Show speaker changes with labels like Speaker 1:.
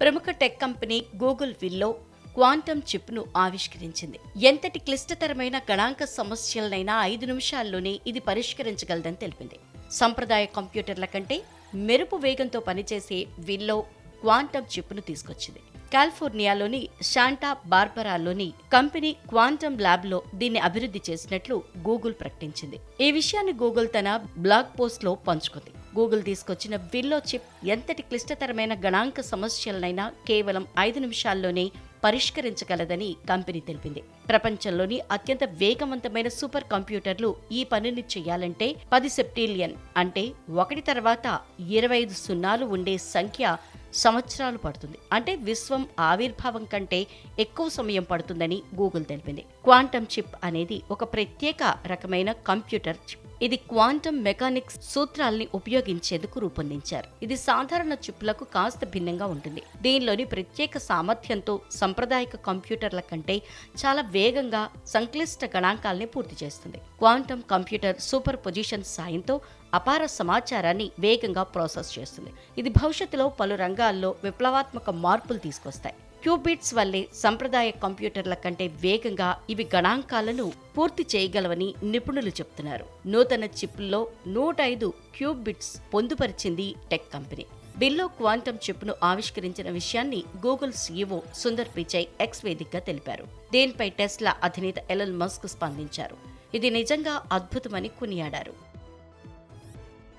Speaker 1: ప్రముఖ tech company Google Willow quantum చిప్ను ఆవిష్కరించింది. ఎంతటి క్లిష్టతరమైన గణాంక సమస్యలనైనా ఐదు నిమిషాల్లోనే ఇది పరిష్కరించగలదని తెలిపింది. సంప్రదాయ కంప్యూటర్ల కంటే మెరుపు వేగంతో పనిచేసే విల్లో క్వాంటమ్ చిప్ను తీసుకొచ్చింది. కాలిఫోర్నియాలోని శాంటా బార్బరాలోని కంపెనీ క్వాంటమ్ ల్యాబ్లో దీన్ని అభివృద్ధి చేసినట్లు గూగుల్ ప్రకటించింది. ఈ విషయాన్ని గూగుల్ తన బ్లాగ్ పోస్ట్లో పంచుకుంది. గూగుల్ తీసుకొచ్చిన విల్లో చిప్ ఎంతటి క్లిష్టతరమైన గణాంక సమస్యలనైనా కేవలం ఐదు నిమిషాల్లోనే పరిష్కరించగలదని కంపెనీ తెలిపింది. ప్రపంచంలోని అత్యంత వేగవంతమైన సూపర్ కంప్యూటర్లు ఈ పనిని చేయాలంటే పది సెప్టీలియన్ అంటే ఒకటి తర్వాత ఇరవై ఐదు సున్నాలు ఉండే సంఖ్య సంవత్సరాలు పడుతుంది. అంటే విశ్వం ఆవిర్భావం కంటే ఎక్కువ సమయం పడుతుందని గూగుల్ తెలిపింది. క్వాంటమ్ చిప్ అనేది ఒక ప్రత్యేక రకమైన కంప్యూటర్ చిప్. ఇది క్వాంటమ్ మెకానిక్స్ సూత్రాల్ని ఉపయోగించేందుకు రూపొందించారు. ఇది సాధారణ చిప్లకు కాస్త భిన్నంగా ఉంటుంది. దీనిలోని ప్రత్యేక సామర్థ్యంతో సంప్రదాయక కంప్యూటర్ల కంటే చాలా వేగంగా సంక్లిష్ట గణాంకాల్ని పూర్తి చేస్తుంది. క్వాంటమ్ కంప్యూటర్ సూపర్ పొజిషన్ సాయంతో అపార సమాచారాన్ని వేగంగా ప్రాసెస్ చేస్తుంది. ఇది భవిష్యత్తులో పలు రంగాల్లో విప్లవాత్మక మార్పులు తీసుకొస్తాయి. క్యూబిట్స్ వల్లే సంప్రదాయ కంప్యూటర్ల కంటే వేగంగా ఇవి గణాంకాలను పూర్తి చేయగలవని నిపుణులు చెప్తున్నారు. నూతన చిప్లో నూట ఐదు క్యూబిట్స్ పొందుపరిచింది టెక్ కంపెనీ బిల్లో క్వాంటమ్ చిప్ను ఆవిష్కరించిన విషయాన్ని Google CEO Sundar Pichai X వేదికగా తెలిపారు. దీనిపై టెస్లా అధినేత ఎలన్ మస్క్ స్పందించారు. ఇది నిజంగా అద్భుతమని కొనియాడారు.